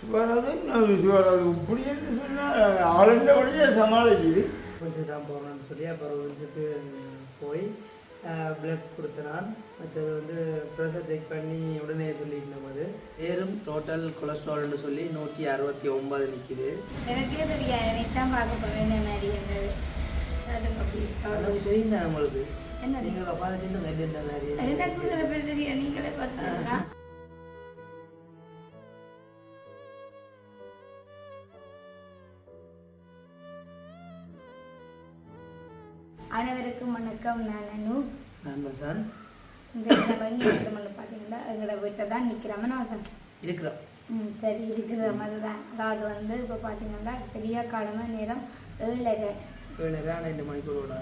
சுவராது நான் சுவராது இப்படின்னு சொன்னால் ஆளுந்த வழியே சமாளிக்குது. கொஞ்சம் தான் போகிறோம்னு சொல்லி அப்புறம் கொஞ்சத்துக்கு போய் பிளட் கொடுத்தனான் மற்றது வந்து ப்ரெஷர் செக் பண்ணி உடனே சொல்லியிருந்தோம் அது ஏறும் டோட்டல் கொலஸ்ட்ரால்னு சொல்லி நூற்றி அறுபத்தி ஒன்பது நிற்கிது எனக்கே தெரியாது எனக்கு தான் பார்க்க என்ன மாதிரி இருந்தது அது அப்படி எனக்கு தெரியும் உங்களுக்கு? என்ன நீங்கள் பார்த்துட்டு இந்த மாதிரி எனக்கு சில பேர் தெரியும் நீங்களே பார்த்துருக்கா அனைவருக்கும் வணக்கம். நான் அனு. நான் இந்த நம்ம பார்த்தீங்கன்னா எங்களோட வீட்டை தான் நிற்கிறோம். நான் இருக்கிறோம். ம் சரி இருக்கிற மாதிரி தான் அதாவது வந்து இப்போ பார்த்தீங்கன்னா சரியாக கடமை நேரம் ஏழரை. ஏழரை ரெண்டு மணிக்கூட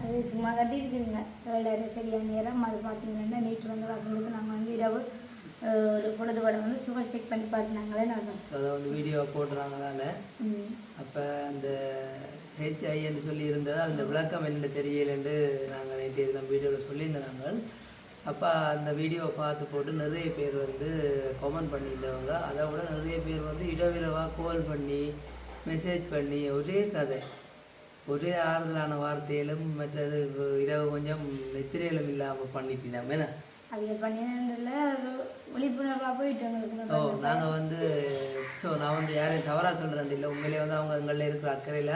அது சும்மா கட்டி இருக்குதுங்க ஏழரை சரியான நேரம். அது பார்த்தீங்கன்னா நேற்று வந்து வசந்துக்கு நாங்கள் வந்து இரவு ஒரு பொழுது படம் வந்து சுகர் செக் பண்ணி பார்த்துனாங்களே நாங்கள் அதை வந்து வீடியோ போடுறாங்க தானே ம். அப்போ அந்த ஹெச்ஐன்னு சொல்லி இருந்தது அந்த விளக்கம் என்னென்னு தெரியலன்னு நாங்கள் நேற்று நம்ம வீடியோவில் சொல்லியிருந்தாங்க அப்போ அந்த வீடியோவை பார்த்து போட்டு நிறைய பேர் வந்து கமெண்ட் பண்ணியிருந்தவங்க. அதை விட நிறைய பேர் வந்து இடவிரவாக கால் பண்ணி மெசேஜ் பண்ணி ஒரே கதை. ஒரே ஆறுதலான வார்த்தையிலும் மற்றது இரவு கொஞ்சம் நெத்திரையிலும் இல்லாமல் பண்ணிட்டோம் என்ன? ஓ நாங்கள் வந்து ஸோ நான் வந்து யாரையும் தவறாக சொல்கிறேன் இல்லை. உண்மையிலே வந்து அவங்க எங்களில் இருக்கிற அக்கறையில்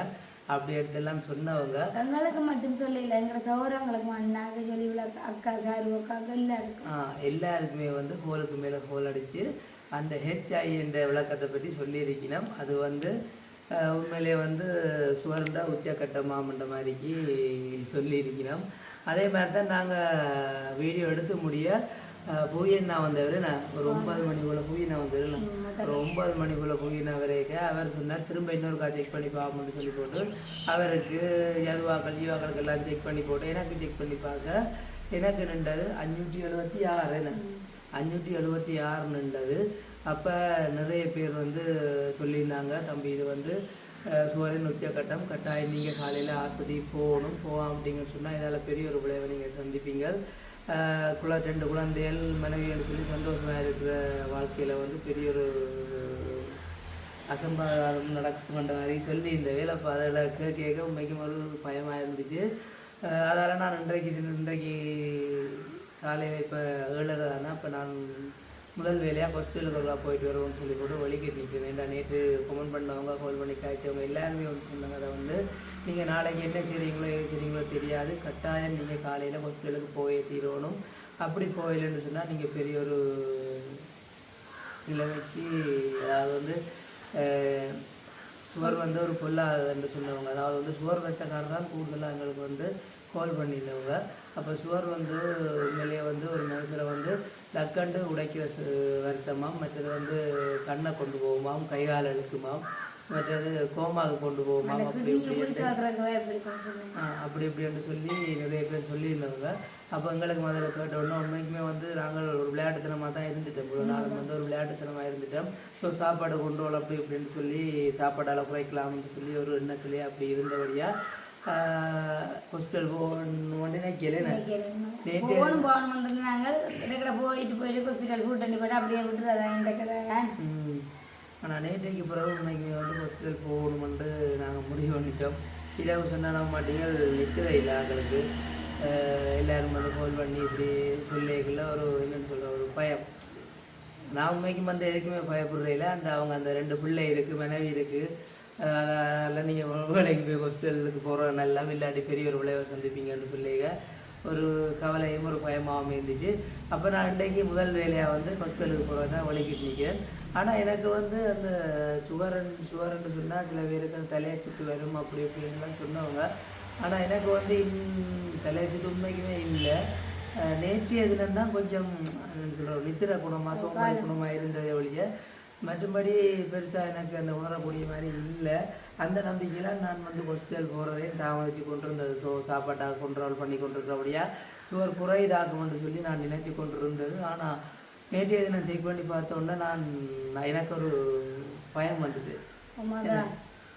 அப்படி எடுத்தெல்லாம் சொன்னவங்க. எங்களுக்கு மட்டும் சொல்லல எங்களோட சௌரங்களுக்கு அண்ணாக்கு சொல்லி அக்கா சாரு அக்காக்கு எல்லாருக்கும். ஆ, எல்லாருக்குமே வந்து ஹோலுக்கு மேலே ஹோல் அடித்து அந்த ஹெச்ஐ என்ற விளக்கத்தை பற்றி சொல்லியிருக்கணும் அது வந்து உண்மையிலே வந்து சுவர்ண்ட உச்சக்கட்டமாமன்ற மாதிரிக்கு சொல்லியிருக்கணும் அதே மாதிரி தான் நாங்கள் வீடியோ எடுத்து முடிய புவியண்ணா வந்தவர் நான் ஒரு ஒன்பது மணிக்குள்ள புவியண்ணா வந்தவர். நான். ஒரு ஒன்பது மணிக்குள்ள புவியண்ணா வரைக்கும் அவர் சொன்னார் திரும்ப இன்னொருக்கா செக் பண்ணி பார்ப்போம்னு சொல்லி போட்டு அவருக்கு யதுவாக்கள் ஜீவாக்களுக்கு எல்லாம் செக் பண்ணி போட்டு எனக்கு செக் பண்ணி பார்க்க எனக்கு நின்றது அஞ்சூற்றி எழுபத்தி ஆறு அஞ்சூற்றி எழுபத்தி ஆறு நின்றது. அப்போ நிறைய பேர் வந்து சொல்லியிருந்தாங்க தம்பி இது வந்து சுவரின் உச்சக்கட்டம் கட்டாயம் நீங்கள் காலையில் ஆஸ்பத்திரி போகணும் போகாம அப்படிங்கன்னு சொன்னால் இதால் பெரிய ஒரு விளைவை நீங்கள் சந்திப்பீங்க அஹ், குல ரெண்டு குழந்தைகள் மனைவிகள் சொல்லி சந்தோஷமாக இருக்கிற வாழ்க்கையில் வந்து பெரிய ஒரு அசம்பாவிதம் நடக்குமென்ற மாதிரி சொல்லி இந்த வேலை அதில் கேட்க உண்மைக்கும் ஒரு பயமாக இருந்துச்சு. அதால் நான் இன்றைக்கு இன்றைக்கு காலையில் இப்போ ஏழரை தானே இப்போ நான் முதல் வேலையாக ஹாஸ்பிட்டலுக்கு போயிட்டு வருவோம்னு சொல்லி போட்டு வழிகிட்டு நிற்கிறேன் வேண்டாம் நேற்று கமெண்ட் பண்ணவங்க கால் பண்ணி காய்ச்சவங்க எல்லாருமே வந்து சொன்னாங்க. அதை வந்து நீங்கள் நாளைக்கு என்ன செய்கிறீங்களோ ஏது செய்கிறீங்களோ தெரியாது. கட்டாயம் நீங்கள் காலையில் ஹாஸ்பிட்டலுக்கு போயே தீரணும். அப்படி போயிலன்னு சொன்னால் நீங்கள் பெரிய ஒரு நிலைமைக்கு அதாவது வந்து சுவர் வந்து ஒரு பொல்லாததுன்னு சொன்னவங்க. அதாவது வந்து சுவர் வெட்டக்காரர் தான் கூடுதலாக எங்களுக்கு வந்து கால் பண்ணியிருந்தவங்க. அப்போ சுவர் வந்து உண்மையிலேயே வந்து ஒரு மனுஷரை வந்து டக்கண்டு உடைக்கிற சு- வருத்தமாம். மற்றது வந்து கண்ணை கொண்டு போகுமாம் கை கால் இழுக்குமாம் மற்றது கோமாவுக்கு கொண்டு போகுமாம். அப்படி அப்படி இப்படின்னு சொல்லி நிறைய பேர் சொல்லியிருந்தவங்க. அப்போ எங்களுக்கு முதல்ல கேட்ட உடனே உண்மைக்குமே வந்து நாங்கள் ஒரு விளையாட்டுத்தனமாக தான் இருந்துட்டோம். இவ்வளோ நாள் வந்து ஒரு விளையாட்டுத்தனமாக இருந்துட்டோம். ஸோ சாப்பாடு கொண்டு வரல அப்படி இப்படின்னு சொல்லி சாப்பாடால் குறைக்கலாம்னு சொல்லி ஒரு எண்ணத்துலேயே அப்படி இருந்தபடியாக ஹாஸ்பிட்டல் போகணும் உடனே கேளேன் போகணும் போகணும் நாங்கள் இடக்கடை போயிட்டு போயிட்டு ஹாஸ்பிட்டல் கூட்டணி போட்டு அப்படியே விட்டுறதா இந்த கடை ஆனால் நேற்றைக்கு பிறகு இன்னைக்கு வந்து ஹாஸ்பிட்டல் போகணுமென்று நாங்கள் முடிவு பண்ணிட்டோம் இரவு சொன்னால் மாட்டீங்க நிற்கிற அஹ் எல்லாரும் வந்து கால் பண்ணி இப்படி சொல்லிக்கல ஒரு என்னன்னு சொல்ற ஒரு பயம் நான் உண்மைக்கும் வந்து எதுக்குமே பயப்படுறதில்ல அந்த அவங்க அந்த ரெண்டு பிள்ளை இருக்குது மனைவி இருக்குது அதில் நீங்கள் வேலைக்கு போய் ஹாஸ்பிட்டலுக்கு போகிறோம் நல்லா இல்லாட்டி பெரிய ஒரு விளைவை சந்திப்பீங்கன்னு சொல்லிங்க ஒரு கவலையும் ஒரு பயமாகவும் இருந்துச்சு. அப்போ நான் இன்றைக்கு முதல் வேலையாக வந்து ஹாஸ்பிட்டலுக்கு போகிறது தான் வலிக்கிட்டு நிற்கிறேன் ஆனால் எனக்கு வந்து அந்த சுகரன் சுகரன்னு சொன்னால் சில பேருக்கு அந்த தலையை சுற்றி வரும் அப்படி இப்படின்லாம் சொன்னவங்க. ஆனால் எனக்கு வந்து இன் தலையை சுற்றி உண்மைக்குமே இல்லை. நேற்றைய தினம் தான் கொஞ்சம் சொல்கிறோம் நித்திர குணமாக சோமாரி குணமாக இருந்ததே ஒழிய மற்றபடி பெருசாக எனக்கு அந்த உணரக்கூடிய மாதிரி இல்லை. அந்த நம்பிக்கையில் நான் வந்து ஹாஸ்பிட்டல் போகிறதையும் தாமதித்து கொண்டிருந்தது. ஸோ சாப்பாட்டாக கண்ட்ரோல் பண்ணி கொண்டிருக்கிறபடியா சுவர் குறைதாக்கும்னு சொல்லி நான் நினைத்து கொண்டிருந்தது. ஆனால் நேற்றைய தினம் செக் பண்ணி பார்த்தோன்னே நான் எனக்கு ஒரு பயம் வந்தது.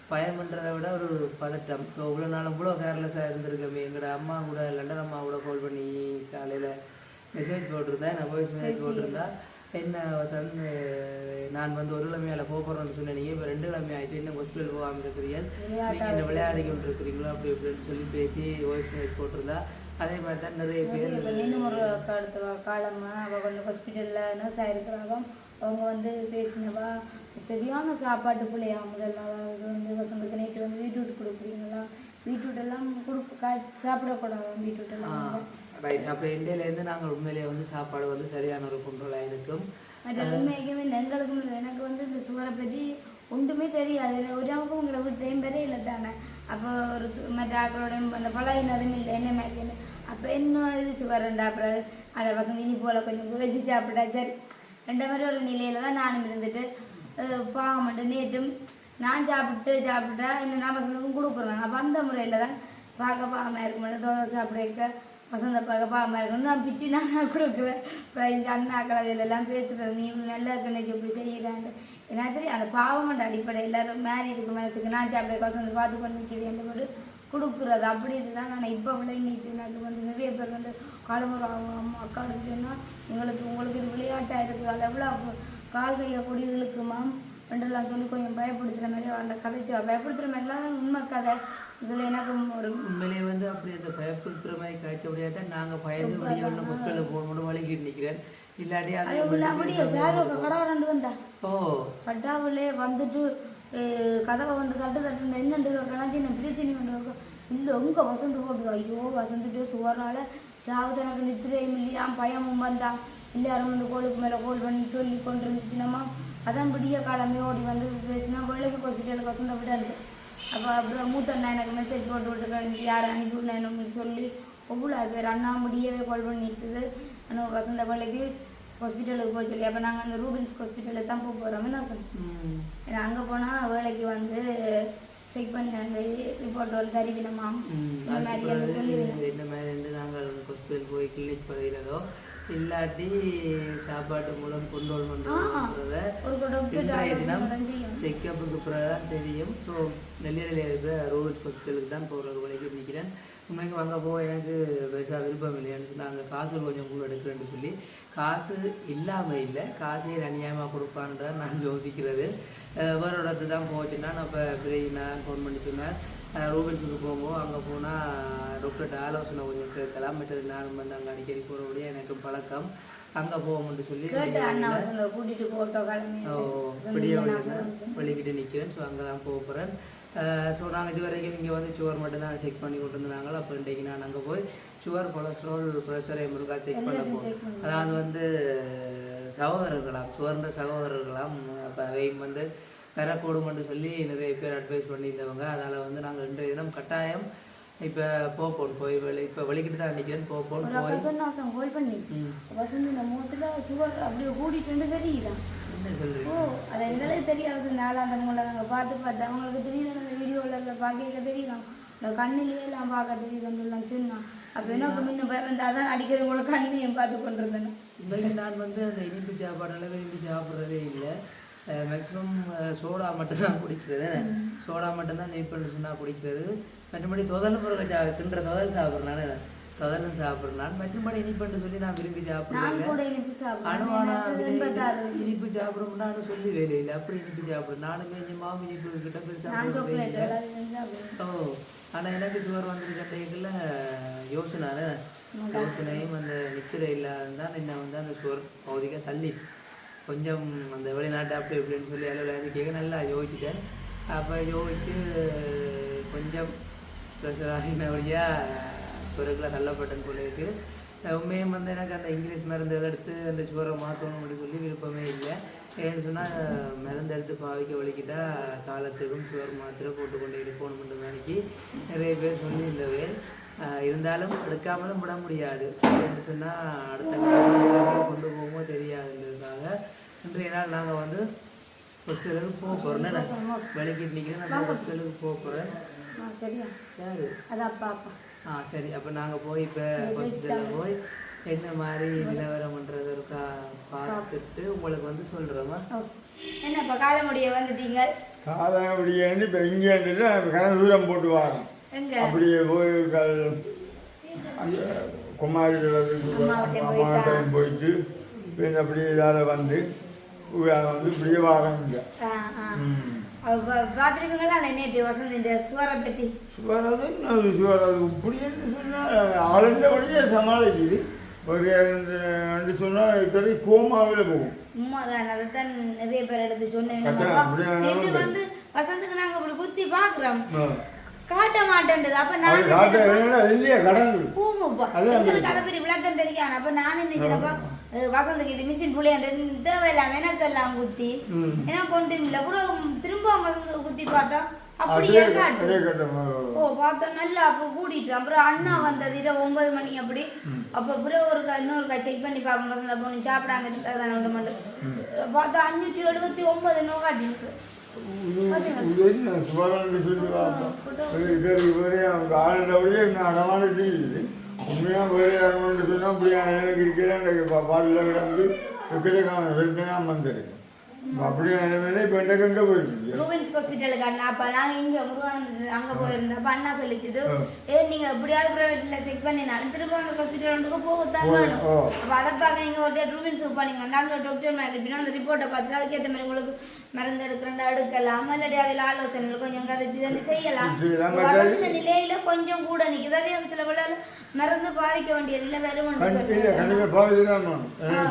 பயம்ன்றதை விட ஒரு பதட்டம். ஸோ இவ்வளோ நாள் இவ்வளோ கேர்லெஸ்ஸாக இருந்திருக்கமே. எங்களோட அம்மா கூட லண்டன் அம்மா கூட கால் பண்ணி காலையில் மெசேஜ் போட்டிருந்தேன். நான் வாய்ஸ் மெசேஜ் போட்டிருந்தா என்ன வசந்த் நான் வந்து ஒரு கிழமையால போகிறேன்னு சொன்னீங்க இப்போ ரெண்டு கிழமை ஆயிட்டு இன்னும் ஹாஸ்பிட்டல் போகாமல் இருக்கிறீர்கள் நீங்கள் இந்த விளையாடிக்கிட்டு இருக்கிறீங்களோ அப்படி இப்படின்னு சொல்லி பேசி வாய்ஸ் மெசேஜ் போட்டிருந்தா அதே மாதிரி தான் நிறைய பேர் இப்போ இன்னும் ஒரு காலத்து காலமாக அவள் வந்து ஹாஸ்பிட்டலில் நர்ஸ் ஆகிருக்கிறாங்க அவங்க வந்து பேசினவா சரியான சாப்பாட்டு பிள்ளையா முதல்ல. அதாவது வந்து வசந்தக்கு நைட்டு வந்து பீட்ரூட் கொடுக்குறீங்களா? பீட்ரூட் எல்லாம் கொடுக்க சாப்பிடக்கூடாது? பீட்ரூட் எல்லாம் ரைட் அப்போ இந்தியாவிலேருந்து நாங்கள் உண்மையிலேயே வந்து சாப்பாடு வந்து சரியான ஒரு கண்ட்ரோலாக இருக்கும். உண்மைக்குமே எங்களுக்கும். எனக்கு வந்து இந்த சுகரை பற்றி ஒன்றுமே தெரியாது. ஒரு நமக்கும் உங்களை வீட்டையும் பெரிய இல்லை தானே? அப்போ ஒரு மற்ற ஆக்களோடையும் அந்த பழகினதும் இல்லை என்ன மாதிரி அப்போ இன்னும் இது சுகர்ண்டா அப்புறம் அதை பசங்க இனி போல கொஞ்சம் குறைச்சி சாப்பிட்டா சரி. ரெண்டு மாதிரி ஒரு நிலையில தான் நானும் இருந்துட்டு பாவம் மட்டும் நேற்றும் நான் சாப்பிட்டு சாப்பிட்டா இன்னும் நான் பசங்களுக்கும் கொடுக்குறேன். அப்போ அந்த முறையில் தான் பார்க்க பாவமாக இருக்க மாட்டேன் தோசை சாப்பிட வைக்க வசந்த பார்க்க இருக்கணும் நான் பிச்சு நான் கொடுக்குறேன் கொடுக்குவேன் இப்போ இந்த அண்ணா கலவையிலெல்லாம் பேசுகிறது நீ நல்லா இருக்கணும் இப்படி செய்கிறாங்க ஏன்னா தெரியும் அந்த பாவமன்ற அடிப்படை. எல்லாரும் மேரேஜுக்கு மேரேஜுக்கு நான் சாப்பிட வசந்த பார்த்து பண்ணிக்கிறது அந்த மாதிரி கொடுக்குறது அப்படி இதுதான். நான் இப்போ விளையிட்டு எனக்கு வந்து நிறைய பேர் வந்து காலமுறை அம்மா அக்கா சொன்னால் எங்களுக்கு உங்களுக்கு இது விளையாட்டாக இருக்குது. அது எவ்வளோ கால் கையை கொடி இழுக்குமாம். ரெண்டெல்லாம் சொல்லி கொஞ்சம் பயப்படுத்துகிற மாதிரி அந்த கதைச்சு பயப்படுத்துகிற மாதிரிலாம் உண்மை கதை. இதில் எனக்கு ஒரு உண்மையிலேயே வந்து அப்படி அந்த பயப்படுத்துற மாதிரி காய்ச்ச முடியாது? நாங்கள் பயந்து உள்ள மக்களில் போகணும்னு வழிகிட்டு நிற்கிறேன் இல்லாட்டி அது அப்படியே சார் கடை ரெண்டு வந்தா? ஓ. பட்டாவிலே வந்துட்டு கதவை வந்து தட்டு தட்டு என்னண்டு கணக்கு என்ன பிரச்சனை உண்டு இல்லை உங்க வசந்து போட்டு ஐயோ வசந்துட்டு சுவரால ராவது எனக்கு நித்திரையும் இல்லையா பயமும் வந்தான் எல்லாரும் வந்து கோளுக்கு மேலே கோல் பண்ணி சொல்லி கொண்டு இருந்துச்சுனம்மா அதான் விடிய காலமே ஓடி வந்து பேசினா வேலைக்கு ஹாஸ்பிட்டலுக்கு வசந்த விடாது அப்போ அப்புறம் மூத்த அண்ணா எனக்கு மெசேஜ் போட்டு விட்டு கழிஞ்சு யார் அனுப்பி விடணும்னு சொல்லி அவ்வளோ பேர் அண்ணா முடியவே கால் பண்ணிட்டுது ஆனால் வசந்த வேலைக்கு ஹாஸ்பிட்டலுக்கு போய் சொல்லி. அப்போ நாங்கள் அந்த ரூபின்ஸ் ஹாஸ்பிட்டலுக்கு தான் போக போகிறோம் என்ன சொன்னோம் ம். ஏன்னா அங்கே போனால் வேலைக்கு வந்து செக் பண்ணி அந்த ரிப்போர்ட் தருவினமாம் ம், இந்த மாதிரி சொல்லி இந்த மாதிரி வந்து நாங்கள் ஹாஸ்பிட்டல் போய் கிளினிக் பகுதியிலதோ இல்லாட்டி சாப்பாட்டு மூலம் கொண்டோல் ஒரு செய்யும். செக்கப்புக்கு பிறகு தான் தெரியும். ஸோ நெல்லியடியில் இருக்கிற ரூரல் ஹாஸ்பிட்டலுக்கு தான் போகிற வழிக்கு நிற்கிறேன். உண்மைக்கு வாங்க போக எனக்கு பெருசாக விருப்பம் இல்லையான்னு சொல்லி அங்கே காசு கொஞ்சம் கூட எடுக்கிறேன்னு சொல்லி காசு இல்லாமல் இல்லை. காசே அநியாயமாக கொடுப்பான்றத நான் யோசிக்கிறது. வேற ஒரு இடத்துக்கு தான் போச்சுன்னா நான் இப்போ பிரியினா ஃபோன் பண்ணி சொன்னேன் ரூபன்ஸுக்கு போகும்போது அங்கே போனால் டாக்டர்கிட்ட ஆலோசனை கொஞ்சம் கேட்கலாம் மற்றது நானும் வந்து அங்கே அடிக்கடி போகிறபடியே எனக்கு பழக்கம். அங்கே போகும்னு சொல்லி வெளிக்கிட்டு நிற்கிறேன் ஸோ அங்கே தான் போக போகிறேன் ஸோ நாங்கள் இது வரைக்கும் இங்கே வந்து சுவர் மட்டும் தான் செக் பண்ணி கொண்டு இருந்தாங்களோ அப்போ இன்றைக்கு நான் அங்கே போய் சுவர் கொலஸ்ட்ரால் ப்ரெஷரை முருகா செக் பண்ண போகிறேன். அதாவது வந்து சகோதரர்களாம் சுவர்ன்ற சகோதரர்களாம் அப்போ அதையும் வந்து பெறக்கூடும்னு சொல்லி நிறைய பேர் அட்வைஸ் பண்ணியிருந்தவங்க. அதனால் வந்து நாங்கள் இன்றைய தினம் கட்டாயம் இப்போ போப்போம். போய் இப்போ வெளிக்கிட்டு தான் நிற்கிறேன் போப்போம். ஒரு அக்கா போய் சொன்னா அவசரம் கால் பண்ணி வசந்த் இந்த முகத்துல சுகர் அப்படியே கூட்டிட்டு தெரியுதா? என்ன சொல்கிறீங்க ஓ அது எங்களுக்கு தெரியாது. நாலாம் தமிழ்ல நாங்கள் பார்த்து பார்த்து அவங்களுக்கு தெரியுது அந்த வீடியோவில் பார்க்க தெரியும் இந்த கண்ணிலேயே எல்லாம் பார்க்க தெரியுதுன்னு சொன்னான் அப்போ எனக்கு முன்ன பயம் வந்து அதான் அடிக்கடி கூட கண்ணையும் பார்த்து கொண்டிருந்தேன் நான் வந்து அந்த இனிப்பு சாப்பாடெல்லாம் விரும்பி சாப்பிட்றதே இல்லை. மேக்ஸிமம் சோடா மட்டும்தான் குடிக்கிறது. சோடா மட்டும்தான் பண்ணி சொன்னால் குடிக்கிறது. மற்றபடி தொதல் முருகை தின்ற தொதல் சாப்பிட்றேன் நான் தொதலும் சாப்பிட்றேன் மற்றபடி இனிப்புன்னு சொல்லி நான் விரும்பி சாப்பிடுவேன். இனிப்பு- சாப்பிடணும்னு சொல்லி வேலை இல்லை. அப்படி இனிப்பு சாப்பிடுறேன். நானுமே இந்த மாவு இனிப்பு கிட்ட போய் சாப்பிடுவேன். ஓ ஆனா எனக்கு சுகர் வந்திருக்கல யோசனை யோசனையும் அந்த நித்திரை இல்லாதான் என்ன வந்து அந்த சுகர் பகுதிக்க தள்ளி. கொஞ்சம் அந்த வெளிநாட்டு அப்படி இப்படின்னு சொல்லி அளவில் கேட்க நல்லா யோசிச்சிட்டேன். அப்போ யோசிச்சு கொஞ்சம் ப்ரெஷர் ஆகின வழியாக சுவருக்குள்ள தள்ளப்பட்டேன்னு சொல்லியிருக்கு உண்மையும் வந்து எனக்கு அந்த இங்கிலீஷ் மருந்து எடுத்து அந்த சுவரை மாற்றணும் அப்படின்னு சொல்லி விருப்பமே இல்லை. ஏன்னு சொன்னால் மருந்து எடுத்து பாவிக்க வலிக்கிட்டா காலத்துக்கும் சுவர் மாத்திரை போட்டுக்கொண்டு இருப்போம்ன்ற மாதிரிக்கு நிறைய பேர் சொல்லியிருந்தவே ஆஹ் இருந்தாலும் எடுக்காமலும் விட முடியாது. ஏன்னு சொன்னால் அடுத்த கொண்டு போகுமோ தெரியாதுன்றதுக்காக இன்றைய நாள் நாங்கள் வந்து ஹாஸ்பிட்டலுக்கு போக போகிறோம் வெளிக்கிட்டு நிற்கிறேன் நான் ஹாஸ்பிட்டலுக்கு போக போகிறேன் ஆ சரியா? யாரு? அது அப்பா அப்பா. ஆ சரி. அப்போ நாங்கள் போய் இப்போ ஹாஸ்பிட்டலில் போய் என்ன மாதிரி நிலவரம்ன்றது இருக்கா பார்த்துட்டு உங்களுக்கு வந்து சொல்கிறோமா என்ன இப்போ காலமுடிய வந்துட்டீங்க? காலம் அப்படியேன்னு இப்போ இங்கேன்ட்டு கன தூரம் போட்டு வரோம். அப்படியே போய் அந்த குமாரி அம்மாட்டையும் போயிட்டு? பின் அப்படியே இதால் வந்து வந்து இப்படியே அது சொன்னால் ஆளுந்த வழியே சமாளிக்குது. ஒரு ரெண்டு சொன்னால் இப்போதை கோமாவில் போகும். உண்மைதான் அதைத்தான் நிறைய பேர் எடுத்து சொன்னேன். வந்து வசந்துக்கு நாங்க இப்படி குத்தி. காட்ட மாட்டேன்றது. அப்ப நான் இல்லையா கடந்து பூமுப்பா உங்களுக்கு அதை பற்றி விளக்கம் தெரியாது? அப்ப நான் நினைக்கிறப்ப அஹ் வசந்துக்கு இது மிஷின் புள்ளியாண்டு தேவையில்லாம எனக்கு எல்லாம் குத்தி. ஏன்னா கொண்டு இல்லை. கூட திரும்ப வசந்து குத்தி பார்த்தா அப்படியே காட்டு. ஓ. பார்த்தா நல்லா அப்போ கூட்டிட்டு அப்புறம் அண்ணா வந்தது இரவு ஒன்பது மணி அப்படி. அப்போ அப்புறம் ஒரு க- இன்னொரு செக் பண்ணி பார்ப்போம். வசந்த நீ சாப்பிடாம இருக்கிறதான விட மாட்டேன் பார்த்தா அஞ்சூற்றி எழுபத்தி ஒன்பது நோ காட்டிருக்கு சுவரன்னு உண்மையாக வேறு யாரும் சொன்னால் அப்படி எனக்கு இருக்கிறேன் பாடல கிடந்து எக்கச்சக்கான பிரச்சனை வந்திருக்கு ரூபின்ஸ் ஹாஸ்பிட்டலுக்கு அண்ணா அப்போ நாங்கள் இங்கே முருகானந்த அங்கே போயிருந்தோம் அப்போ அண்ணா சொல்லிச்சுது ஏ நீங்கள் எப்படியாவது ப்ரைவேட்டில் செக் பண்ணினாலும் திரும்ப அந்த ஹாஸ்பிட்டலுக்கு போகத்தான் போய், வேணும். அப்போ அதை பார்க்க நீங்கள் ஒரு ரூபின்ஸ் போனீங்கன்னா அந்த டாக்டர் இருப்பினா அந்த ரிப்போர்ட்டை பார்த்துட்டு அதுக்கேற்ற மாதிரி உங்களுக்கு மருந்து எடுக்கிறண்டா எடுக்கலாம். இல்லாட்டி அதில் ஆலோசனைகள் கொஞ்சம் கதைச்சு செய்யலாம். வசந்த நிலையில கொஞ்சம் கூட நிற்குது அதே சில வேளை மருந்து பாதிக்க வேண்டிய நிலை தான்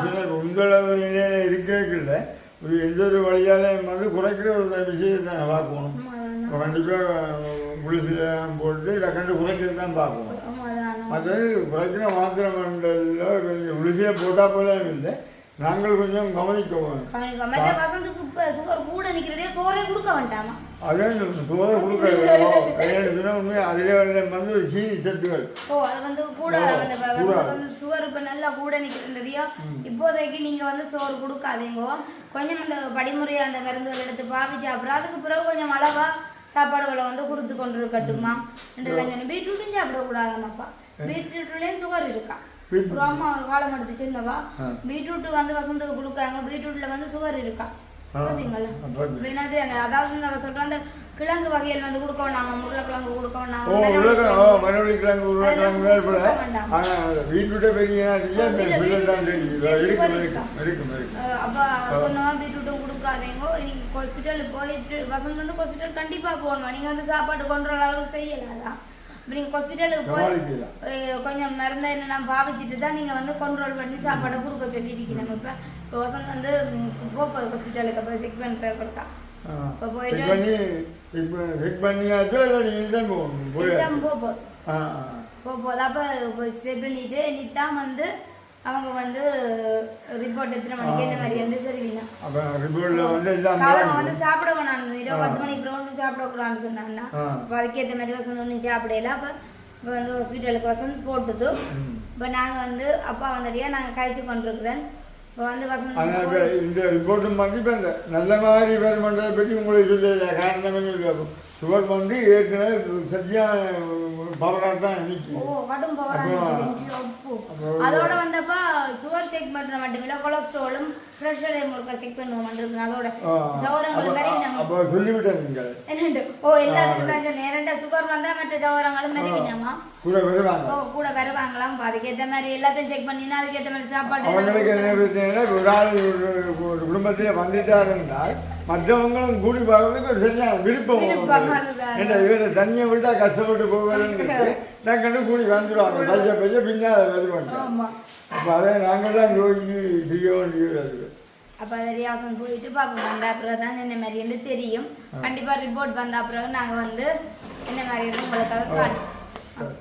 சொன்னால் உங்களவு நிலையில் இருக்கல ஒரு எந்த ஒரு வழியாலையும் வந்து குறைக்கிற ஒரு விஷயத்தை தான் பார்க்கணும் கண்டிப்பாக குளிசெல்லாம் போட்டு டக்கண்டு குறைக்கிறது தான் பார்க்கணும் மற்றது குறைக்கிற மாத்திரை மண்டலில் கொஞ்சம் உளுசியை போட்டால் போல இல்லை நாங்கள் கொஞ்சம் கவனிக்கணும் கவனிக்க மற்ற வசந்துக்கு இப்போ சுகர் கூட நிற்கிறதே சோறே கொடுக்க வேண்டாமா? அதே தோலை கொடுக்க உண்மை அதிலே வந்து ஒரு சீனி சத்துக்கள் ஓ அது வந்து கூட வந்து சுகர் இப்போ நல்லா கூட நிற்கிறதையோ இப்போதைக்கு நீங்கள் வந்து சோறு கொடுக்காதீங்க. கொஞ்சம் அந்த படிமுறையை அந்த மருந்துகள் எடுத்து பாவிச்சு அப்புறம் அதுக்கு பிறகு கொஞ்சம் அளவா சாப்பாடுகளை வந்து கொடுத்து கொண்டு இருக்கட்டுமா என்று சொன்னேன் பீட்ரூட்டும் சாப்பிடக்கூடாதுமாப்பா பீட்ரூட்லேயும் சுகர் இருக்கா? காலம் எடுத்து சொன்னவா. பீட்ரூட் வந்து வசந்துக்கு கொடுக்குறாங்க பீட்ரூட்ல வந்து சுகர் இருக்கா? அதாவது சொல்ற அந்த கிழங்கு வகைகள் வந்து கொடுக்க வேண்டாம்? உருளைக்கிழங்கு கொடுக்க வேண்டாம்? ஓ உருளைக்கிழங்கு ஓ மறுபடிக்கிழங்கு உருளைக்கிழங்கு. ஆனால் பெரிய இல்லை இருக்கும் இருக்கும் அப்ப சொன்னவா பீட்ரூட்டும் கொடுக்காதீங்க ஹாஸ்பிட்டல் போயிட்டு வசந்த் வந்து ஹாஸ்பிட்டல் கண்டிப்பா போகணும்? நீங்க வந்து சாப்பாடு கொண்டு அளவுக்கு செய்யலாம் இப்ப நீங்க ஹாஸ்பிட்டலுக்கு போய் கொஞ்சம் மருந்தை என்ன பாவிச்சிட்டு தான் நீங்க வந்து கண்ட்ரோல் பண்ணி சாப்பாடை கொடுக்க சொல்லியிருக்கீங்க இப்ப இப்போ வசந்த் வந்து போகுது ஹாஸ்பிட்டலுக்கு அப்போ செக் பண்ணுறதுக்கு இருக்கா இப்ப போயிட்டு- செக் பண்ணி செக் பண்ணி செக் பண்ணியாச்சோ இல்லை நீங்கள் தான் போகணும் போய் இதுதான் போகுது. போகுது. அப்போ செக் பண்ணிட்டு நித்தான் வந்து அவங்க வந்து ரிப்போர்ட் எத்தனை மணிக்கு என்ன மாதிரி வந்து தெரிவிங்க அப்போ வந்து எல்லாம் காலம் வந்து சாப்பிட வேணாம். இரவு பத்து மணிக்கு அப்புறம் ஒன்றும் சாப்பிடக்கூடாதுன்னு சொன்னாங்கன்னா. அப்போ அதுக்கேற்ற மாதிரி வசந்த் ஒன்றும் சாப்பிடல. அப்போ இப்போ வந்து ஹாஸ்பிட்டலுக்கு வசந்த் போட்டுது. இப்போ நாங்கள் வந்து அப்பா வந்தடியா நாங்கள் கழிச்சு கொண்டிருக்கிறேன். இப்போ வந்து வசந்த் இந்த ரிப்போர்ட்டும் வந்து இப்போ இந்த நல்ல மாதிரி வேறு பண்ணுறதை பற்றி உங்களுக்கு சொல்லல. காரணம் என்ன சுகர் வந்து ஏற்கனவே சரியான பவராக தான் அதோட வந்தப்ப சுகர் செக் பண்ற மட்டுமில்ல கொலஸ்ட்ராலும் ப்ரெஷரையும் ஒருக்கா செக் பண்ணுவோம் அதோட சௌரங்கள் மாதிரி நம்ம ஓ எல்லாத்துக்கும் இந்த நேரண்டா சுகர் வந்தா மற்ற சௌரங்களும் மெருவினமா கூட வருவாங்க. ஓ கூட வருவாங்களாம். அப்ப அதுக்கேத்த மாதிரி எல்லாத்தையும் செக் பண்ணினா அதுக்கேத்த மாதிரி சாப்பாடு அவங்களுக்கு என்ன பிரச்சனைனா ஒரு ஆள் ஒரு குடும்பத்தில் வந்துட்டார் என்றால் மற்றவங்களும் கூடி பார்க்கறதுக்கு ஒரு சரியான விருப்பம். ஏன்னா இவரை தனியாக விட்டா கஷ்டப்பட்டு போவேன்னு நான் கண்டு கூடி வந்துடுவாங்க பைய பைய பின்னால் வருவாங்க. ஆமா. அப்போ அதை நாங்கள் தான் யோசிச்சு செய்ய வேண்டியது அப்ப அது ரியாசன் போயிட்டு பார்ப்போம் வந்த அப்புறம் தான் என்ன மாதிரி என்று தெரியும். கண்டிப்பா ரிப்போர்ட் வந்த அப்புறம் நாங்க வந்து என்ன மாதிரி இருந்து உங்களுக்கு அதை காட்டுவோம்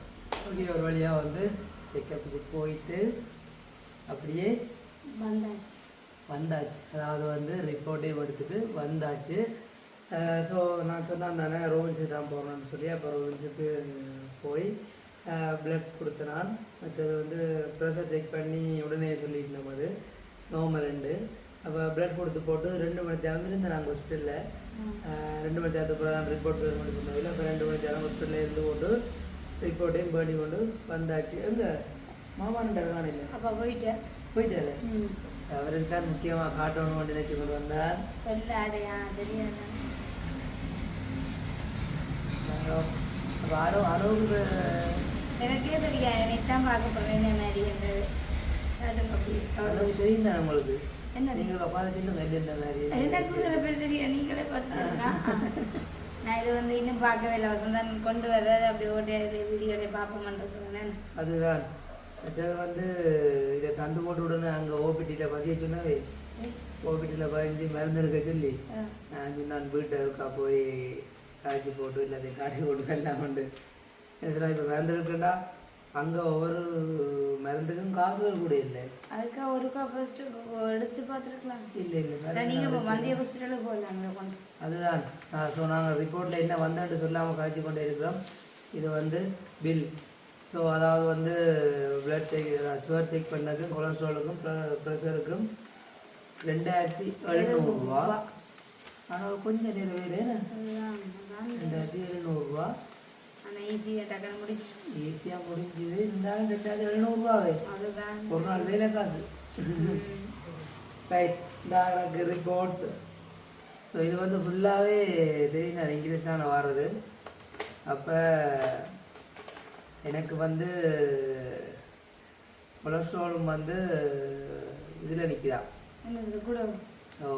ஓகே ஒரு வழியாக வந்து செக்கப்புக்கு போயிட்டு அப்படியே வந்தாச்சு. வந்தாச்சு. அதாவது வந்து ரிப்போர்ட்டையும் எடுத்துட்டு வந்தாச்சு. ஸோ நான் சொன்னேன் தானே ரோவன்ஸு தான் போகணும்னு சொல்லி. அப்போ ரோவன்ஸுக்கு போய் பிளட் கொடுத்தனான். மற்றது வந்து ப்ரெஷர் செக் பண்ணி உடனே சொல்லிட்டு நம்ம அது உண்டு அப்போ பிளட் கொடுத்து போட்டு ரெண்டு மணி நேரம் இருந்தேன் நாங்கள் ஹாஸ்பிட்டலில் ரெண்டு மணி நேரத்துக்கு அப்புறம் ரிப்போர்ட் பேர் பண்ணி சொன்னதில்லை அப்போ ரெண்டு மணி நேரம் ஹாஸ்பிட்டலில் இருந்து கொண்டு ரிப்போர்ட்டையும் பண்ணி கொண்டு வந்தாச்சு. எங்க? மாமா ரெண்டு இல்லை? அப்ப போயிட்டு போயிட்டாரு. ம். அவருக்கு தான் முக்கியமாக காட்டணும் நினைச்சு கொண்டு வந்தார். சொல்ல அடையா தெரியாது அளவு அளவுக்கு எனக்கே தெரியாது எனக்கு தான் பார்க்க போறேன் என்ன மாதிரி இருந்தது காட்டுங்க அப்படி. அளவு தெரியும் தான் உங்களுக்கு நீங்கள் பார்த்து சொல்லுங்க என்னென்ன மாதிரி? எனக்கு சில பேர் தெரியும் நீங்களே பார்த்துருக்கா நான் இது வந்து இன்னும் பார்க்கவே இல்லை வசந்தான் கொண்டு வர அப்படி ஓட்டி வீடியோடைய பார்ப்போம்ன்றது அதுதான். மற்றது வந்து இதை தந்து போட்டு உடனே அங்கே ஓபிடியில் பதிய சொன்னாவே ஓபிடியில் பதிஞ்சு மருந்து இருக்க சொல்லி நான் நான் வீட்டை இருக்கா போய் காய்ச்சி போட்டு எல்லாத்தையும் காட்டி போட்டு எல்லாம் உண்டு. என்ன இப்போ மருந்து இருக்குண்டா அங்கே ஒவ்வொரு மருந்துக்கும் காசுகள் கூட இல்லை. அதுக்காக ஒருக்கா ஃபர்ஸ்ட் எடுத்து பார்த்துருக்கலாம். இல்லை இல்லை நீங்கள் மந்திய ஹாஸ்பிட்டலுக்கு போகலாம் கொண்டு. அதுதான். ஸோ நாங்கள் ரிப்போர்ட்டில் என்ன வந்தேன்னு சொல்லாமல் காய்ச்சி கொண்டே இருக்கிறோம் இது வந்து பில் ஸோ அதாவது வந்து பிளட் செக் சுகர் செக் பண்ணதுக்கும் கொலஸ்ட்ராலுக்கும் ப்ரெஷருக்கும் ரெண்டாயிரத்தி எழுநூறுரூவா ஆனால் கொஞ்சம் அதுதான் அதான் ரெண்டாயிரத்தி எழுநூறுரூவா ஈஸியாக டக்குனு முடிச்சு ஈஸியாக முடிஞ்சுது. இருந்தாலும் ரெண்டாயிரத்தி எழுநூறுரூவாவே ஒரு நாள் வேலை காசு. ரைட் எனக்கு ரிப்போர்ட் ஸோ இது வந்து ஃபுல்லாகவே தெரியும் நான் இங்கிலீஷான வாரது. அப்போ எனக்கு வந்து கொலஸ்ட்ராலும் வந்து இதில் கூட? ஓ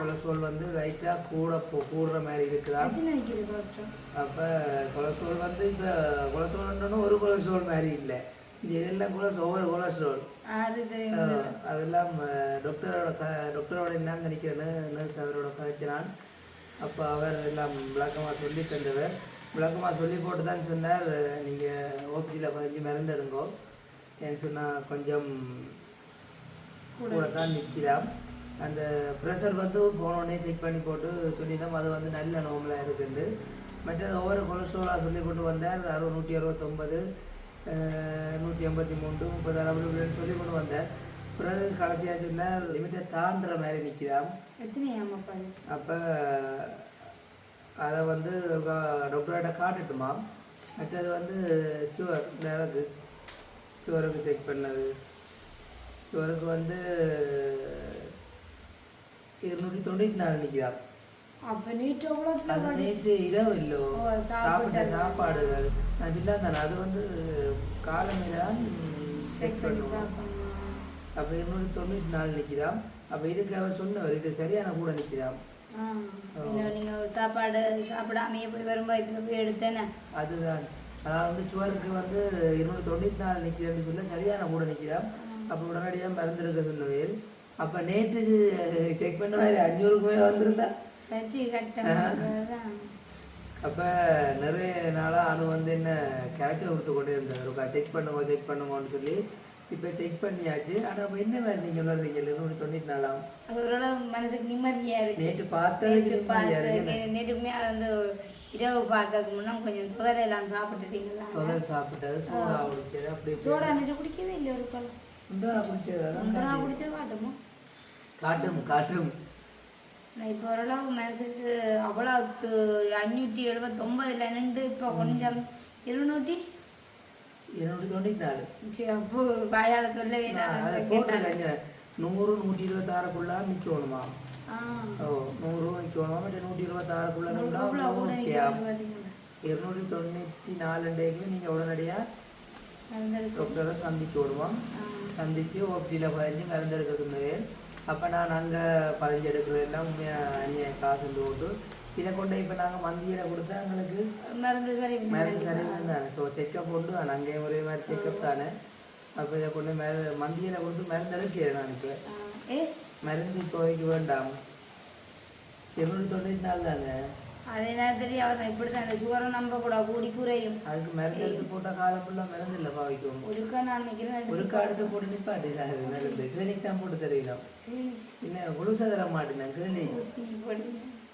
கொலஸ்ட்ரால் வந்து லைட்டாக கூட போ கூடுற மாதிரி இருக்குதா? நிற்கிது அப்போ கொலஸ்ட்ரால் வந்து இப்போ கொலஸ்ட்ரால்ன்றனும் ஒரு கொலஸ்ட்ரால் மாதிரி இல்லை. இதெல்லாம் கூட ஒவ்வொரு கொலஸ்ட்ரால். அதெல்லாம் டாக்டரோட க டாக்டரோட என்னங்க நிற்கிறேன்னு நர்ஸ் அவரோட கதைச்சினான் அப்போ அவர் எல்லாம் விளக்கமாக சொல்லி தந்தவர். விளக்கமாக சொல்லி போட்டு தான் சொன்னார். நீங்கள் ஓபிடியில் பதிஞ்சு மருந்து எடுங்கோ ஏன்னு சொன்னால் கொஞ்சம் கூட தான் நிற்கிறாம் அந்த ப்ரெஷர் வந்து போனோடனே செக் பண்ணி போட்டு சொல்லியிருந்தோம். அது வந்து நல்ல நோம்பலாக இருக்குது மற்றது ஒவ்வொரு கொலஸ்ட்ராலாக சொல்லி போட்டு வந்தார். அறுபது நூற்றி அறுபத்தொம்பது நூற்றி எண்பத்தி மூன்று முப்பது அப்படி சொல்லி கொண்டு வந்தார். பிறகு கடைசியாக சொன்னார் லிமிட்டை தாண்டுற மாதிரி நிற்கிறான் அப்போ அதை வந்து டாக்டர்கிட்ட காட்டட்டுமா? மற்றது வந்து சுவர் நேரக்கு சுவருக்கு செக் பண்ணது. சுவருக்கு வந்து இருநூற்றி தொண்ணூற்றி நாலு நிற்கிறார் அப்போ நீட்டு எவ்வளோ நேற்று இரவு இல்லோ? சாப்பிட்ட. சாப்பாடுகள். நான் சொன்னா தானே அது வந்து காலமே தான் செக் பண்ணி பண்ணுவோம். அப்போ இருநூற்றி தொண்ணூற்றி நாலு நிற்கிறான் அப்போ இதுக்கு அவர் சொன்னவர் இது சரியான கூட நிற்கிறான் நீங்கள் சாப்பாடு சாப்பிடாமையே போய் வரும்போது இதில் போய் எடுத்தேனே அதுதான். அதாவது வந்து சுவருக்கு வந்து இருநூற்றி தொண்ணூற்றி நாலு நிற்கிறேன்னு சொல்ல சரியான கூட நிற்கிறான் அப்போ உடனடியாக மறந்துருக்க சொன்னவேல் அப்போ நேற்று செக் பண்ண மாதிரி அஞ்சூறுக்குமே வந்திருந்தா. அப்போ நிறைய நாளாக அணு வந்து என்ன கரெக்டாக கொடுத்து கொண்டே இருந்தார். செக் பண்ணுங்க செக் பண்ணுங்கன்னு சொல்லி இப்போ செக் பண்ணியாச்சு. ஆனால் அப்போ என்ன மாதிரி நீங்கள் உணர்றீங்க? இருநூற்றி தொண்ணூற்றி நாலாம்? அது ஓரளவு மனசுக்கு நிம்மதியாக இருக்கு. நேற்று பார்த்ததுக்கு நேற்று நிம்மதியா இருக்கு. பார்த்து நேற்றுக்குமே வந்து இரவு பார்க்கறதுக்கு முன்னா கொஞ்சம் துவரை எல்லாம் சாப்பிட்டுட்டீங்களா? தொடர் சாப்பிட்டது சூடா குடிச்சது அப்படி. சோடா நேற்று குடிக்கவே இல்லை ஒரு பழம். முந்தா குடிச்சது? அதான் முந்தனா குடிச்சா காட்டுமோ? காட்டும் காட்டும். நான் இப்போ ஓரளவு மனசுக்கு அவ்வளோ அஞ்சூற்றி எழுபத்தொம்பதுல நின்று இப்போ கொஞ்சம் இருநூற்றி இருநூற்றி தொண்ணூற்றி நாலு. வாயால சொல்லவே நூறு நூற்றி இருபத்தாறுக்குள்ள நிற்கணுமா ஓ நூறு நிற்கணுமா மற்ற நூற்றி இருபத்தாறுக்குள்ள அவ்வளோ நின்னா அவ்வளோ ஓகே. பார்த்தீங்களா? இருநூற்றி தொண்ணூற்றி நாலு டேக்கு நீங்கள் உடனடியாக மருந்தெடுக்க டாக்டரை சந்திக்க விடுவோம் ஆ. சந்தித்து ஓபியில் பதிஞ்சு மருந்து எடுக்க அப்போ நான் அங்கே பதிஞ்சு எடுக்கிறது எல்லாம் உண்மையாக அந்நிய காசு போட்டு இதை கொண்டு இப்போ நாங்கள் மந்தியில் கொடுத்தா எங்களுக்கு மருந்து சரி மருந்து தருவீங்க தானே. ஸோ செக்கப் உண்டு. ஆனால் அங்கேயும் ஒரே மாதிரி செக்கப் தானே. அப்போ இதை கொண்டு மரு மந்தியில் கொடுத்து மருந்து எடுக்கிறேன் நான் இப்போ. மருந்து இப்போதைக்கு வேண்டாம். இருநூற்றி தொண்ணூற்றி நாலு தானே? அதே நேரத்துல அவர் இப்படி தான் நம்ப கூட கூடி குறையும் அதுக்கு மருந்து எடுத்து போட்டால் காலம் ஃபுல்லாக மருந்து இல்லை பாவிக்கும் ஒருக்கா நான் நினைக்கிறேன் ஒரு காலத்தை போட்டு நிப்பாட்டி. மருந்து கிளினிக் தான் போட்டு தருவிடும் என்ன குளுசை தர மாட்டேன் கிளினிக்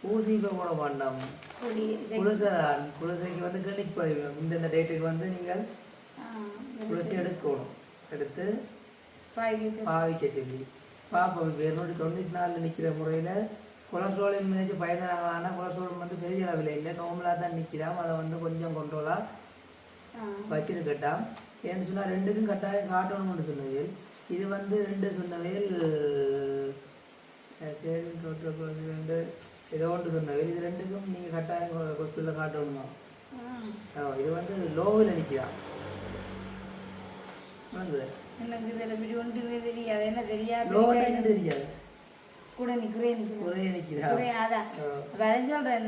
ஊசி பொடி ஊசி இப்போ போட வேண்டாம் பொடி குளுசை தான் குளுசைக்கு வந்து கிளினிக் போயிடும் இந்த டேட்டுக்கு வந்து நீங்கள் குளிசி எடுக்கணும். எடுத்து பாவிக்க சொல்லி. பார்ப்போம் இப்போ இருநூற்றி தொண்ணூற்றி நாலில் நிற்கிற முறையில் கொலஸ்ட்ராலையும் நினைச்சு பயந்தனாங்கன்னா கொலஸ்ட்ரால் வந்து பெரிய அளவில் இல்லை. நார்மலாக தான் நிற்கிறாம் அதை வந்து கொஞ்சம் கண்ட்ரோலாக வச்சிருக்கட்டாம். ஏன்னு சொன்னால் ரெண்டுக்கும் கட்டாயம் காட்டணும்னு சொன்னவேல் இது வந்து ரெண்டு சரி டோட்டல் ரெண்டு ஏதோ ஒன்று சொன்னவேல் இது ரெண்டுக்கும் நீங்கள் கட்டாயம் ஹாஸ்பிட்டலில் காட்டணுமா? ஆ, இது வந்து லோவில் நிற்கிறான் வணங்குது எனக்கு இதில் இப்படி ஒன்றுமே தெரியாது. என்ன தெரியாது? என்ன தெரியாது? கூட நிற்கிறேன் நிற்கிறா அதான். அதான் சொல்றேன்.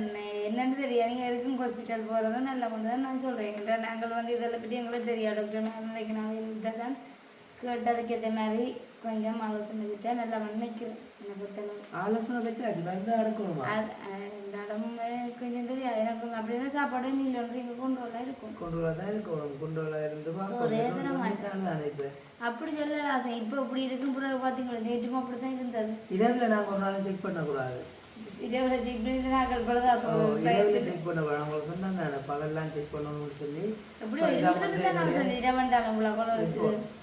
என்னன்னு தெரியாது. நீங்க எதுக்கும் ஹாஸ்பிட்டல் போறதும் நல்ல ஒன்று தான் நான் சொல்றேன். எங்கள்கிட்ட நாங்கள் வந்து இதெல்லாம் பற்றி எங்களுக்கு தெரியாது டாக்டர் நான் நினைக்க நான் தான் கேட்டதுக்கு ஏற்ற மாதிரி கொஞ்சம் ஆலோசனை விட்டா நல்லா நினைக்கிறேன் என்னை பொறுத்தளவு ஆலோசனை பெற்றாச்சு மருந்து அடுக்கணுமா அது இருந்தாலும் கொஞ்சம் தெரியாது எனக்கு அப்படின்னா சாப்பாடு நீ ஒன்று இங்கே கொண்டு வரலாம் இருக்கும் கொண்டு தான் இருக்கணும் கொண்டு வர இருந்து அப்படி சொல்லலாத இப்போ இப்படி இருக்கும் பிறகு பார்த்தீங்களா நேற்றுமா அப்படி தான் இருந்தது இரவில் நாங்கள் ஒரு நாள் செக் பண்ணக்கூடாது நாங்கள் இரவில் செக் சொன்னாங்க பகல்லாம் பண்ணணும்னு சொல்லி எப்படி இரவண்டாங்க உங்களை கூட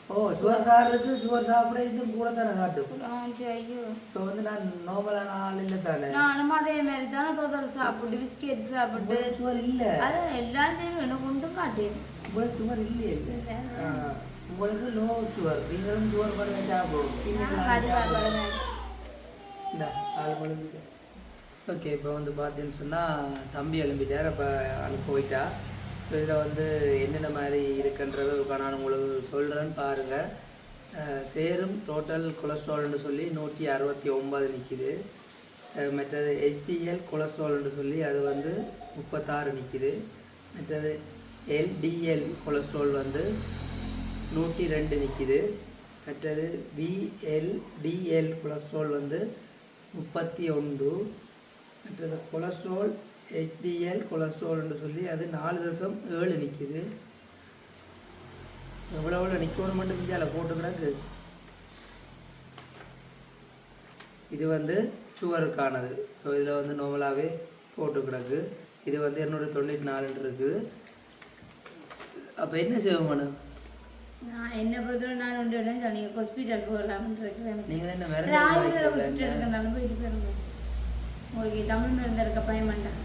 ஓ சுகர் காரருக்கு சுகர் சாப்பிட இன்னும் கூட தானே சரி, ஐயோ. இப்போ வந்து நான் நார்மலான ஆள் இல்லை தானே? நானும் அதே மாதிரி தானே தோதல் சாப்பிட்டு பிஸ்கெட் சாப்பிட்டு. சுகர் இல்லை? அது எல்லாம் தெரியும் எனக்கு ஒன்றும் காட்டேன் உங்களுக்கு சுகர் இல்லையே இல்லை ஆ, உங்களுக்கு லோ சுகர் நீங்களும் சுகர் பண்ண சாப்பிடும் இந்த ஆள் மழுந்துட்டு ஓகே இப்போ வந்து பார்த்தீங்கன்னு சொன்னால் தம்பி எழும்பிட்டார் அப்போ அனுப்பி போயிட்டா. ஸோ இதில் வந்து என்னென்ன மாதிரி இருக்குன்றத நான் உங்களுக்கு சொல்கிறேன்னு பாருங்கள் சேரும் டோட்டல் கொலஸ்ட்ரால்னு சொல்லி நூற்றி அறுபத்தி ஒம்பது நிற்கிது மற்றது ஹெச்டிஎல் கொலஸ்ட்ரால்னு சொல்லி அது வந்து முப்பத்தாறு நிற்கிது மற்றது எல்டிஎல் கொலஸ்ட்ரால் வந்து நூற்றி ரெண்டு நிற்கிது மற்றது விஎல்டிஎல் கொலஸ்ட்ரால் வந்து முப்பத்தி ஒன்று. மற்றது கொலஸ்ட்ரால் ஹெச்டிஎல் கொலஸ்ட்ரால்னு சொல்லி அது நாலு தசம் ஏழு நிற்கிது எவ்வளோ எவ்வளோ நிற்கணும் மட்டும் இந்தியாவில் போட்டு கிடக்கு. இது வந்து சுவருக்கானது. ஸோ இதில் வந்து நார்மலாகவே போட்டு கிடக்கு. இது வந்து இரநூற்றி தொண்ணூற்றி நாலுன்னு இருக்குது. அப்போ என்ன செய்வோம் நான் என்ன பொறுத்தவரை நான் ஒன்று ஹாஸ்பிட்டல் போகலாம்னு இருக்கிறேன் நீங்கள் என்ன ஹாஸ்பிட்டல் போயிட்டு போயிருங்க உங்களுக்கு தமிழ் மருந்து இருக்க பயம் வேண்டாம்.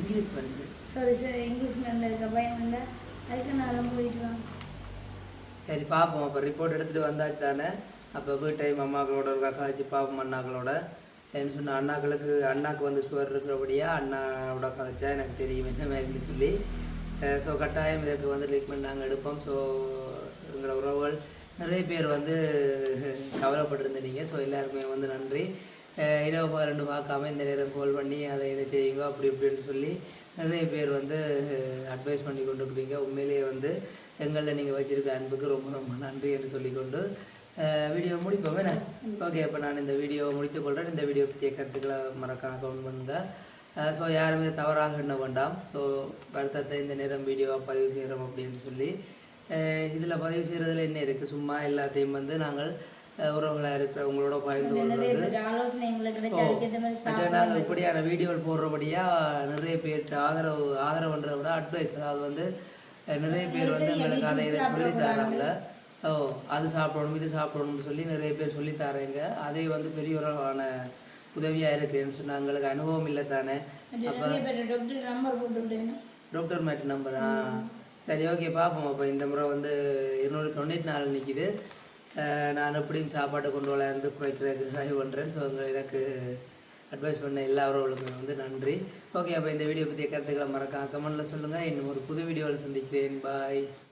இங்கிலீஷ் பண்ணுது சரி சரி இங்கிலீஷ் மருந்து இருக்க பயம் வேண்டாம் அதுக்கு நானும் போயிட்டு வாங்க சரி பார்ப்போம் அப்போ ரிப்போர்ட் எடுத்துகிட்டு வந்தாச்சு தானே? அப்போ வீட் டைம் அம்மாக்களோட ஒரு கக்கா வச்சு பார்ப்போம் அண்ணாக்களோட? என்ன சொன்ன அண்ணாக்களுக்கு அண்ணாக்கு வந்து சுவர் இருக்கிறபடியா அண்ணாவோட கதைச்சா எனக்கு தெரியும் என்ன மாதிரின்னு சொல்லி. ஸோ கட்டாயம் இதுக்கு வந்து ட்ரீட்மெண்ட் நாங்கள் எடுப்போம். ஸோ எங்களோட உறவுகள் நிறைய பேர் வந்து கவலைப்பட்டிருந்தீங்க. ஸோ எல்லாருக்குமே வந்து நன்றி. இரவு ரெண்டு பார்க்காம இந்த நேரம் கால் பண்ணி அதை இதை செய்யுங்க அப்படி இப்படின்னு சொல்லி நிறைய பேர் வந்து அட்வைஸ் பண்ணி கொண்டு இருக்கிறீங்க உண்மையிலேயே வந்து எங்களில் நீங்கள் வச்சிருக்க அன்புக்கு ரொம்ப ரொம்ப நன்றி என்று சொல்லிக்கொண்டு வீடியோ முடிப்போம் என்ன ஓகே அப்போ நான் இந்த வீடியோவை முடித்துக் கொள்கிறேன் இந்த வீடியோ பற்றிய கருத்துக்களை மறக்காம கவுண்ட் பண்ணுங்கள் ஸோ யாருமே தவறாக எண்ண வேண்டாம். ஸோ வருத்தத்தை இந்த நேரம் வீடியோவாக பதிவு செய்கிறோம் அப்படின்னு சொல்லி இதில் பதிவு செய்கிறதுல என்ன இருக்குது சும்மா எல்லாத்தையும் வந்து நாங்கள் உறவுகளாக இருக்கிற உங்களோட பகிர்ந்து கொள்வது. நாங்கள் இப்படியான வீடியோவில் போடுறபடியா நிறைய பேர்கிட்ட ஆதரவு ஆதரவுன்றதை விட அட்வைஸ் அதாவது வந்து நிறைய பேர் வந்து எங்களுக்கு அதை இதை சொல்லி தராங்க. ஓ அது சாப்பிடணும் இது சாப்பிடணும்னு சொல்லி நிறைய பேர் சொல்லி தராங்க. அதே வந்து பெரிய ஒரு உதவியாக இருக்குன்னு சொன்னா எங்களுக்கு அனுபவம் இல்லை தானே. விட்டேன் டாக்டர் மேட் நம்பரா சரி ஓகே பார்ப்போம் அப்போ இந்த முறை வந்து இருநூறு தொண்ணூற்றி நாலு நிற்கிது நான் எப்படியும் சாப்பாடு கொண்டு வளர்ந்து குறைக்கிறதுக்கு ட்ரை பண்ணுறேன் ஸோ எனக்கு அட்வைஸ் பண்ண எல்லா உறவுகளுக்குமே வந்து நன்றி. ஓகே அப்போ இந்த வீடியோ பற்றிய கருத்துக்களை மறக்காம கமெண்ட்டில் சொல்லுங்கள் இன்னும் ஒரு புது வீடியோவில் சந்திக்கிறேன். பாய்